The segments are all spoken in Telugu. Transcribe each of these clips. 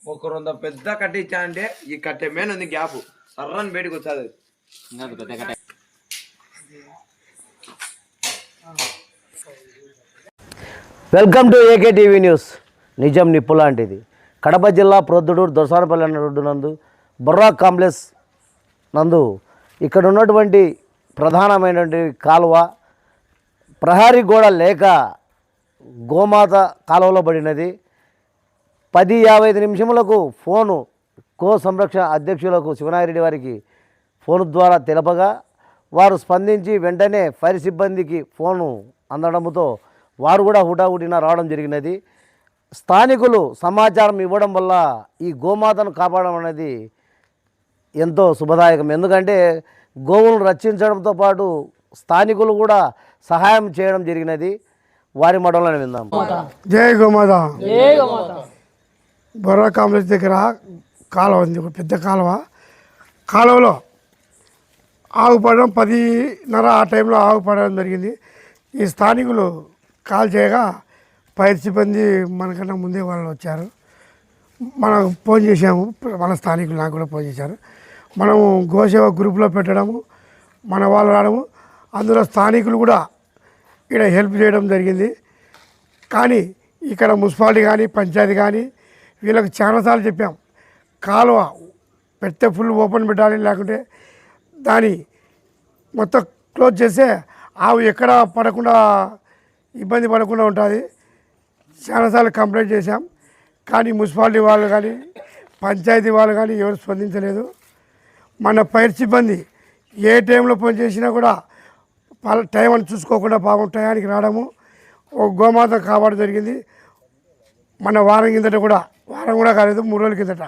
ఒక రొంద పెద్ద కట్టె ఇచ్చా అంటే ఈ కట్టె మీద ఉంది గ్యాప్. సర్రని బయటకు వచ్చాది. Welcome to AK TV news నిజం నిప్పు లాంటిది. కడప జిల్లా ప్రొద్దుడు దొరసానపల్లి రోడ్డు నందు బొర్రా కాంప్లెక్స్ నందు ఇక్కడ ఉన్నటువంటి ప్రధానమైనటువంటి కాలువ ప్రహారీ గోడ లేక గోమాత కాలువలో పడినది. పది యాభై ఐదు నిమిషములకు ఫోను కో సంరక్షణ అధ్యక్షులకు శివనాగిరెడ్డి వారికి ఫోన్ ద్వారా తెలపగా వారు స్పందించి వెంటనే ఫైర్ సిబ్బందికి ఫోను అందడంతో వారు కూడా హుటాహుటిన రావడం జరిగినది. స్థానికులు సమాచారం ఇవ్వడం వల్ల ఈ గోమాతను కాపాడడం అనేది ఎంతో శుభదాయకం. ఎందుకంటే గోవులను రక్షించడంతో పాటు స్థానికులు కూడా సహాయం చేయడం జరిగినది. వారి మడవలను విందాం. జై గోమాత. బొర్రా కాంప్లెక్స్ దగ్గర కాలువ ఉంది. ఒక పెద్ద కాలువ. కాలువలో ఆవు పడడం పదిన్నర ఆ టైంలో ఆవు పడడం జరిగింది. ఈ స్థానికులు కాల్ చేయగా పైర్ సిబ్బంది మనకన్నా ముందే వాళ్ళు వచ్చారు. మనం ఫోన్ చేసాము మన స్థానికులు నాకు కూడా ఫోన్ చేశారు. మనము గోసేవ గ్రూప్లో పెట్టడము మన వాళ్ళు రావడము అందులో స్థానికులు కూడా ఇక్కడ హెల్ప్ చేయడం జరిగింది. కానీ ఇక్కడ మున్సిపాలిటీ కానీ పంచాయతీ కానీ వీళ్ళకి చాలాసార్లు చెప్పాం. కాలువ పెడితే ఫుల్ ఓపెన్ పెట్టాలి లేకుంటే దాని మొత్తం క్లోజ్ చేస్తే ఆవు ఎక్కడ పడకుండా ఇబ్బంది పడకుండా ఉంటుంది. చాలాసార్లు కంప్లైంట్ చేశాం. కానీ మున్సిపాలిటీ వాళ్ళు కానీ పంచాయతీ వాళ్ళు కానీ ఎవరు స్పందించలేదు. మన పైర్ సిబ్బంది ఏ టైంలో పని చేసినా కూడా వాళ్ళ టైం అని చూసుకోకుండా పాపం టయానికి రావడము ఒక గోమాత కాపాడు జరిగింది. మన వారం కిందట కూడా వారం కూడా కాలేదు మూడు రోజుల కిందట.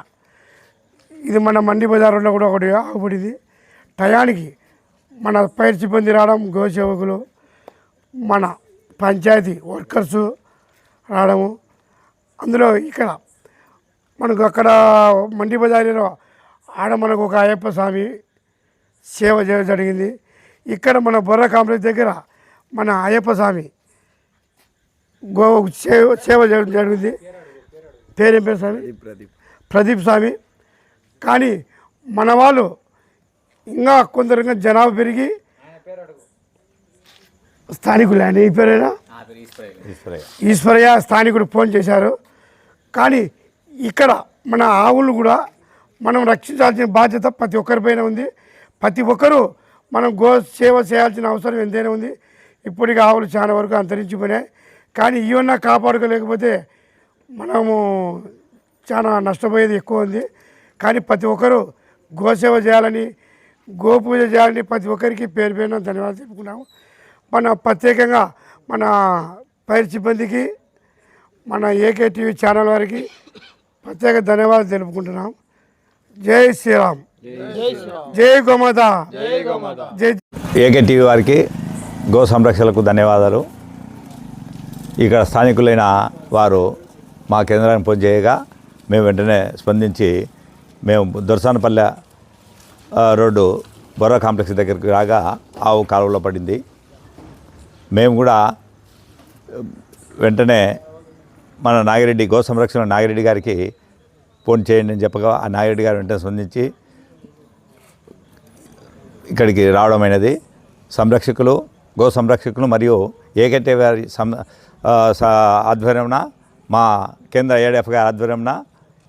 ఇది మన మండి బజార్లో కూడా ఒకటి ఆగుపడింది. టయానికి మన పైర్ సిబ్బంది రావడం గోసేవకులు మన పంచాయతీ వర్కర్సు రావడము. అందులో ఇక్కడ మనకు అక్కడ మండి బజారీలో ఆడ మనకు ఒక అయ్యప్ప స్వామి సేవ చేయడం జరిగింది. ఇక్కడ మన బొర్ర కాంప్లెక్స్ దగ్గర మన అయ్యప్ప స్వామి గో సేవ సేవ చేయడం జరిగింది. పేరేం పేరు స్వామి? ప్రదీప్ ప్రదీప్ స్వామి. కానీ మన వాళ్ళు ఇంకా కొందరు ఇంకా జనాభా పెరిగి స్థానికులు ఆయన. ఈ పేరేనా? ఈశ్వరయ్య స్థానికుడు ఫోన్ చేశారు. కానీ ఇక్కడ మన ఆవులు కూడా మనం రక్షించాల్సిన బాధ్యత ప్రతి ఒక్కరిపైన ఉంది. ప్రతి ఒక్కరూ మనం గో సేవ చేయాల్సిన అవసరం ఎంతైనా ఉంది. ఇప్పటికి ఆవులు చాలా వరకు అంతరించిపోయినాయి. కానీ ఇవన్నా కాపాడుకోలేకపోతే మనము చాలా నష్టపోయేది ఎక్కువ ఉంది. కానీ ప్రతి ఒక్కరూ గోసేవ చేయాలని గోపూజ చేయాలని ప్రతి ఒక్కరికి పేరు పేరున ధన్యవాదాలు చెప్పుకున్నాము. మన ప్రత్యేకంగా మన పైర్ సిబ్బందికి మన ఏకే టీవీ ఛానల్ వారికి ప్రత్యేక ధన్యవాదాలు తెలుపుకుంటున్నాం. జై శ్రీరామ్. జై గోమాత. జై ఏకే టీవీ వారికి గో సంరక్షణలకు ధన్యవాదాలు. ఇక్కడ స్థానికులైన వారు మా కేంద్రానికి ఫోన్ చేయగా మేము వెంటనే స్పందించి మేము దొరసానపల్లె రోడ్డు బొర్రా కాంప్లెక్స్ దగ్గరికి రాగా ఆవు కాలువలో పడింది. మేము కూడా వెంటనే మన నాగిరెడ్డి గో సంరక్షణ నాగిరెడ్డి గారికి ఫోన్ చేయండి అని చెప్పగా ఆ నాగిరెడ్డి గారు వెంటనే స్పందించి ఇక్కడికి రావడం అయినది. సంరక్షకులు గో సంరక్షకులు మరియు ఏకటే వారి సం ఆధ్వర్యంన మా కేంద్ర ఏడెఫ్ గారి ఆధ్వర్యంన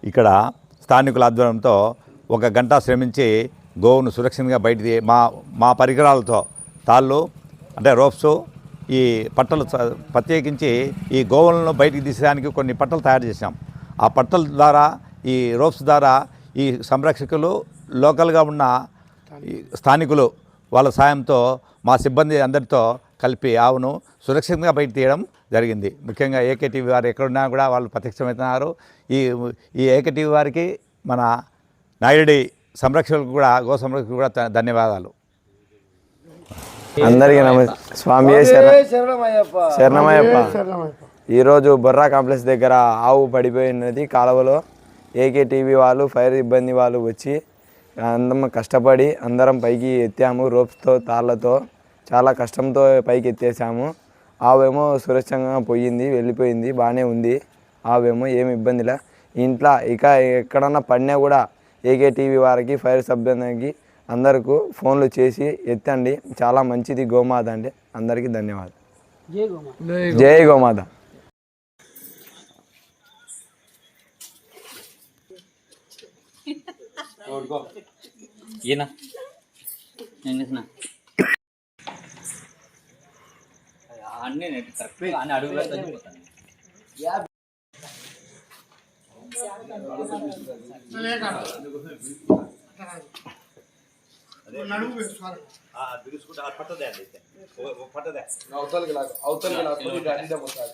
ఇక్కడ స్థానికుల ఆధ్వర్యంతో ఒక గంట శ్రమించి గోవును సురక్షితంగా బయటికి మా మా పరికరాలతో తాళ్ళు అంటే రోప్స్ ఈ పట్టలు ప్రత్యేకించి ఈ గోవులను బయటికి తీసేదానికి కొన్ని పట్టలు తయారు చేశాం. ఆ పట్టల ద్వారా ఈ రోప్స్ ద్వారా ఈ సంరక్షకులు లోకల్గా ఉన్న ఈ స్థానికులు వాళ్ళ సాయంతో మా సిబ్బంది అందరితో కలిపి ఆవును సురక్షితంగా బయట తీయడం జరిగింది. ముఖ్యంగా ఏకేటీవీ వారు ఎక్కడున్నా కూడా వాళ్ళు ప్రత్యక్షమవుతున్నారు. ఈ ఈ ఏకేటీవీ వారికి మన నాయుడి సంరక్షకులకు కూడా గో సంరక్షకులు కూడా ధన్యవాదాలు. అందరికీ నమస్తే స్వామి శరణమయ్యప్ప. ఈరోజు బొర్రా కాంప్లెక్స్ దగ్గర ఆవు పడిపోయినది కాలువలో. ఏకే టీవీ వాళ్ళు ఫైర్ ఇబ్బంది వాళ్ళు వచ్చి అందరం కష్టపడి అందరం పైకి ఎత్తాము రోప్స్తో తాళ్ళతో. చాలా కష్టంతో పైకి ఎత్తేసాము. ఆవేమో సురక్షంగా పోయింది వెళ్ళిపోయింది బాగానే ఉంది. ఆవేమో ఏమి ఇబ్బందిలే. ఇంట్లో ఇక ఎక్కడన్నా పడినా కూడా ఏకే టీవీ వారికి ఫైర్ సిబ్బందికి అందరికీ ఫోన్లు చేసి ఎత్తండి. చాలా మంచిది గోమాత అంటే అందరికీ ధన్యవాదాలు. జై గోమాత. ఈయన. నేను చేసిన. అన్నీ నేను కరెక్ట్గా అన్ని అడుగులో తగ్గిపోతాను అవతలకి లాగు అవతలకి లాగు డాడీ పోతాడు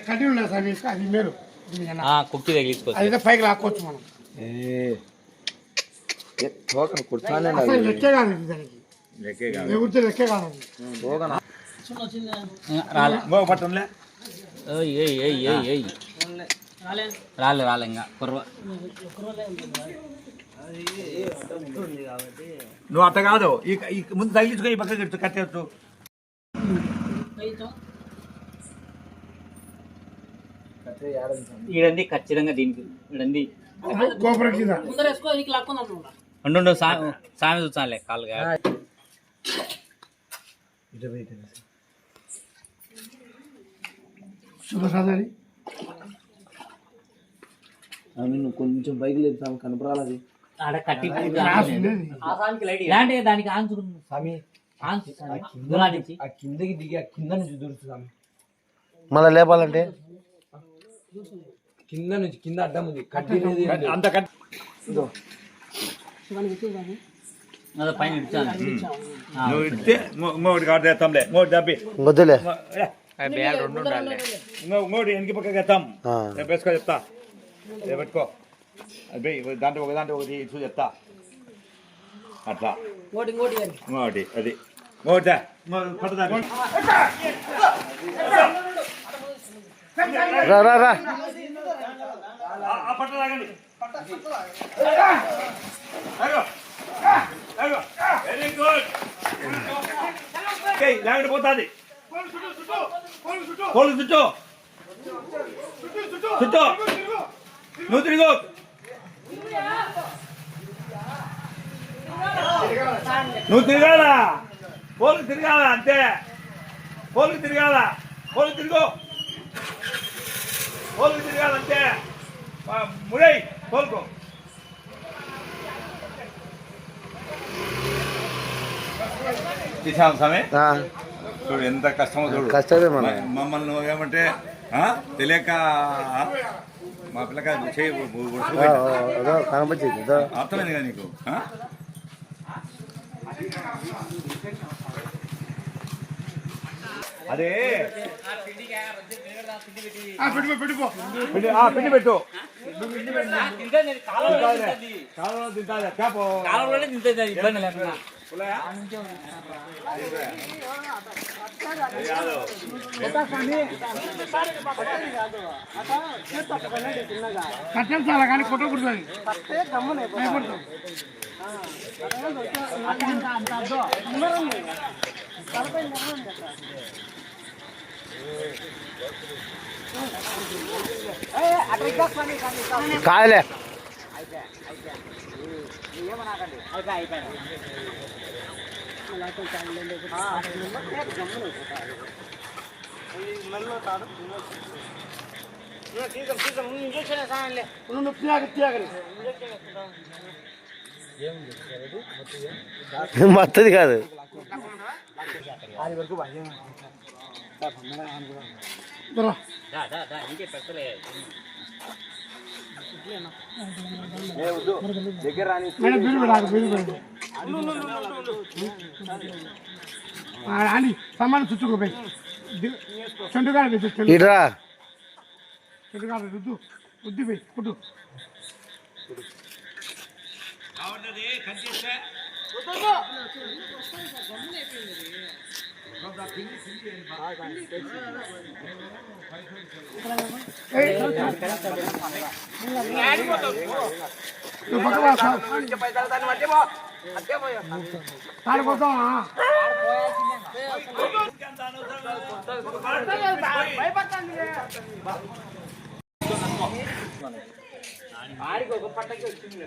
కడ్డీలు ఉన్నాయి సార్ మీకు, అది మేలు కుక్కి తగిలించుకో అది పైకి లాక్కోవచ్చు మనం అసలు లెక్కే కాదు దానికి. లెక్కే కాదు అది. రాలే. ఏయ్ ఏయ్ ఏయ్ ఏయ్ ఏయ్ నువ్వు అట్ట కాదు. ఈ ఈ ముందు తగిలించుకో ఈ పక్కకి కట్టేయచ్చు ఈడంది ఖచ్చితంగా దీనికి ఈడంది. ఉండు సామె చూసానులే కాలుగా శుభసాదరి ఆడ కట్టి. ఇలాంటి దానికి ఆంచుకున్నాను స్వామి ఆంచు గులాటించి మళ్ళీ లేపాలంటే? అంత కట్ అదే పైన ఇచ్చాను. నువ్వు ఇస్తే ఇంకోటి కాదు తెస్తాంలే ఇంకోటి తప్పి వద్దులే. ఇంకోటి వెనక పక్కకి ఎత్తాం ఆ. రేపు వేసుకో చెప్తా. రేపు పెట్టుకో. అది దాంట్లో ఒక దాంట్లో ఒకటి ఇచ్చు చెప్తా. అట్లా. ఇంకోటి అది. ఇంకోటి. రా రా. వెరీ గుడ్ లేకుండా పోతాది. చుట్టూ. చుట్టూ. నువ్వు తిరుగు. నువ్వు తిరగాల? పోలు తిరగాల? అంతే. పోలు తిరగాల? పోలు తిరుగు. పోలు తిరగాల? అంతే. ముడై పోలుకో. తీసాం స్వామి? చూడు ఎంత కష్టమో చూడు. కష్టమే మమ్మల్ని నువ్వు ఏమంటే ఆ? తెలియక? మా పిల్లక చేయి ఉ- ఉ- ఆ, ఉడుచుకుపోయింది. ఆ, అదో కనపచ్చింది అర్థమైంది కదా నీకు? ఆ? అదే. పిండి ఆ, పిండి పెట్టు. తింటుంది కాలంలో తింటాది చేప కాలంలోనే తింటుంది అది ఇబ్బంది లేకుండా కట్టెలు చాలా కానీ కొట్టకూడదు భయపడతాం కాయలే మత్తది కాదు దొరా. ఇంకే అని సమానం చుట్టుకోపోయి చెండుగాడ చెండు ఇట్రా. చెండుగాడ రుద్దు. రుద్ది పోయి కుట్టు పక్కన రా, ఒక పట్టకి వచ్చింది